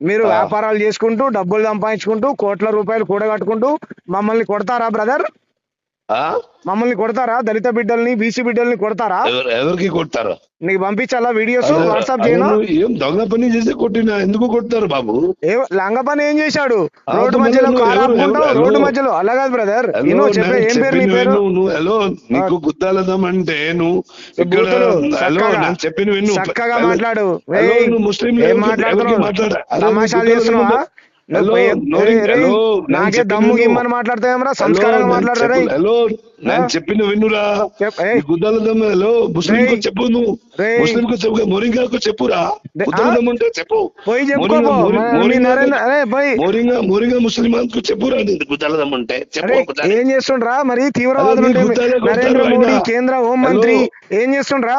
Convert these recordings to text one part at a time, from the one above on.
మీరు. వ్యాపారాలు చేసుకుంటూ డబ్బులు సంపాదించుకుంటూ కోట్ల రూపాయలు కూడగట్టుకుంటూ మమ్మల్ని కొడతారా బ్రదర్? మమ్మల్ని కొడతారా? దళిత బిడ్డల్ని బీసీ బిడ్డల్ని కొడతారా? ఎవరు- ఎవరికి కొడతారు? నీకు పంపించాలా వీడియోస్? వాట్సాప్ చేయనా? ఏం దొంగ పని చేసి కొట్టినా ఎందుకు కొడతారు బాబు? లంగ పని ఏం చేశాడు? రోడ్డు మధ్యలో రోడ్డు? మధ్యలో. అలా కాదు బ్రదర్ చెప్పే ఏం పేరు నీ పేరు? నువ్వు హలో నీకు గుద్దాలదం అంటే నువ్వు ఇక్కడ హలో నేను చెప్పిన చక్కగా మాట్లాడు. ముస్లిం మాట్లాడుతున్నావు? నాకే దమ్ము. గిమ్మని మాట్లాడతావేమరా హలో, సంస్కారంగా మాట్లాడరా హలో నేను ఆ? చెప్పిన విన్నురా ఈ గుద్దాలదం హలో ముస్లిం కు. చెప్పు నువ్వు. ముస్లిం కు చెప్పు మొరింగాకు చెప్పురా. రే- గుద్దాలదం అంటే చెప్పు. పోయి చెప్పుకో మోరింగా- మోరింగా- మోరింగా మోరింగా ముస్లిమాన్కు చెప్పురా నీకు గుద్దాలదం అంటే. చెప్పు. ఏం చేస్తుండ్రా? మరి తీవ్రవాదులు గుద్దాలే కొడతారు నరేంద్ర. మోడీ కేంద్ర హోం మంత్రి ఏం చేస్తుండ్రా?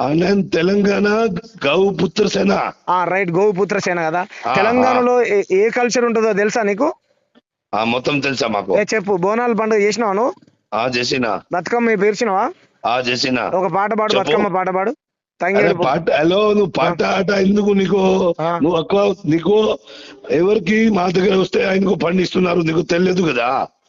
ఆ, నేను తెలంగాణ గౌ పుత్ర సేన. ఆ రైట్ గోపుత్ర సేన కదా. తెలంగాణలో ఏ- ఏ కల్చర్ ఉంటుందో తెలుసా నీకు? ఆ మొత్తం తెలుసా మాకు? ఏ చెప్పు బోనాల పండుగ చేసినావా నువ్వు? ఆ చేసిన. బతుకమ్మ పేర్చినావా ఆ చేసిన. ఒక పాట పాడు చెప్పు. బతుకమ్మ పాట పాడు. అరే తంగేడు పాట హలో నువ్వు పాట ఆట ఎందుకు నీకు? ఆ. నువ్వు ఎక్కువ నీకు ఎవరికి మా దగ్గర వస్తే ఆయనకు పండిస్తున్నారు నీకు తెలియదు కదా?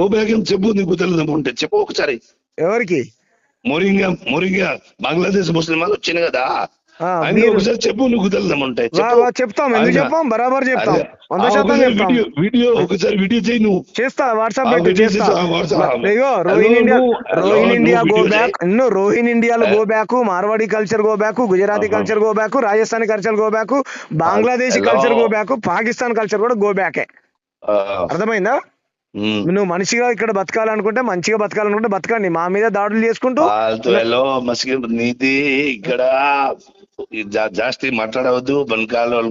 అని చెప్పు నీకు తెలియదు ఉంటే. చెప్పు ఒకసారి. ఎవరికి? మోరింగా మోరింగా బంగ్లాదేశ్ ముస్లిం వాళ్ళు వచ్చింది కదా ఒకసారి చెప్పు నువ్వు చెప్పు. వా, చెప్తాం ఎందుకు చెప్తాం బరాబర్ చెప్తాం. వంద శాతం చెప్తాం. వీడియో ఒకసారి వీడియో చేయి నువ్వు. చేస్తా వాట్సాప్ పెట్టి చేస్తా. ఇగో Rohin India Rohin India go back ఇన్నో రోహిన్ ఇండియాలో go back Marwadi culture go back Gujarati. Culture go back Rajasthani culture go back Bangladeshi. Culture go back Pakistan culture కూడా గో బ్యాకే అర్థమైందా. నువ్వు మనిషిగా ఇక్కడ బతకాలనుకుంటే మంచిగా బతకాలనుకుంటే బతకండి. మా మీద దాడులు చేసుకుంటూ నీది ఇక్కడ జాస్తి మాట్లాడవద్దు బనకాలు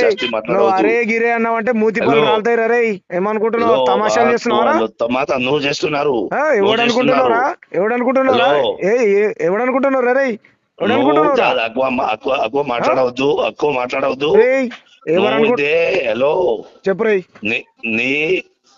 జాస్తి మాట్లాడవద్దు. అరే గిరే అన్నావంటే మూతి హలో. రాలుతాయి రే ఏమనుకుంటున్నావు? తమాషాలు వాళ్ళు తమాషా నువ్వు చేస్తున్నారు. ఆ, నువ్వు ఎవడు అనుకుంటున్నావురా ఎవడు అనుకుంటున్నావురా హలో. ఏ ఏ- ఎవడు అనుకుంటున్నావు రే ఎక్కువ మాట్లాడవద్దు ఎక్కువ మాట్లాడవద్దు. రేయ్ ఎవరు నువ్వు అనుకో ఇదే హలో. చెప్పు నీ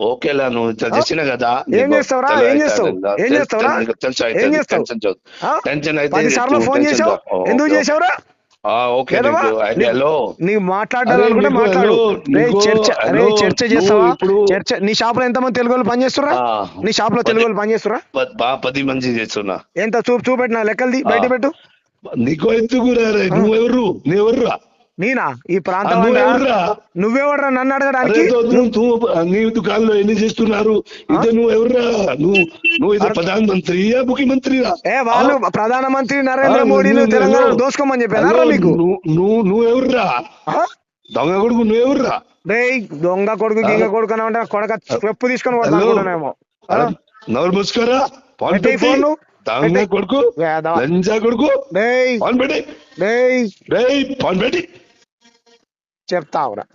ఓకేలా నువ్వు చేసిన కదా ఏం చేస్తావురా? ఏం చేస్తావు? ఏం చేస్తావురా? ఏం చేస్తావు? టెన్షన్ అయితే సార్లు ఫోన్ చేసావు? ఎందుకు. చేసావురా? ఆ, ఓకే హలో. నీకు మాట్లాడాలనుకుంటే మాట్లాడు చర్చ రే చర్చ చేస్తావా? చర్చ నీ షాప్లో ఎంతమంది తెలుగు వాళ్ళు పనిచేస్తురా. నీ షాప్లో తెలుగు వాళ్ళు పనిచేస్తురా పది మంది చేస్తున్నా. ఎంత? చూపు చూపెట్టిన లెక్కలది బయట పెట్టు. నీకు ఎందుకు నువ్వెవరు? నువ్వెవర్రా? నేనా? ఈ ప్రాంతం నువ్వెవర్రా? నన్ను అడగడానికి? నువ్వు నువ్వు నీ దుకాణంలో ఎన్ని చేస్తున్నారు? ఇదే నువ్వు ఎవర్రా నువ్వు నువ్వు ఇదే ప్రధాన మంత్రియా ముఖ్యమంత్రిరా? ఏ వాళ్ళు ప్రధానమంత్రి నరేంద్ర మోడీని నువ్వు- తెలంగాణ నువ్వు- దోసుకోమని చెప్పారా మీకు నువ్వు నువ్వు నువ్వెవర్రా? దొంగ కొడుకు నువ్వెవర్రా రేయ్ దొంగ కొడుకు గింగ కొడుకు అని అంటే కొడక చెప్పు తీసుకొని. కొడుతున్నానేమో నోరు మూసుకోరా? ఫోన్. దొంగ. కొడుకు. లంజా కొడుకు. ఫోన్ పెట్టి ఫోన్ పెట్టి చెప్తావురా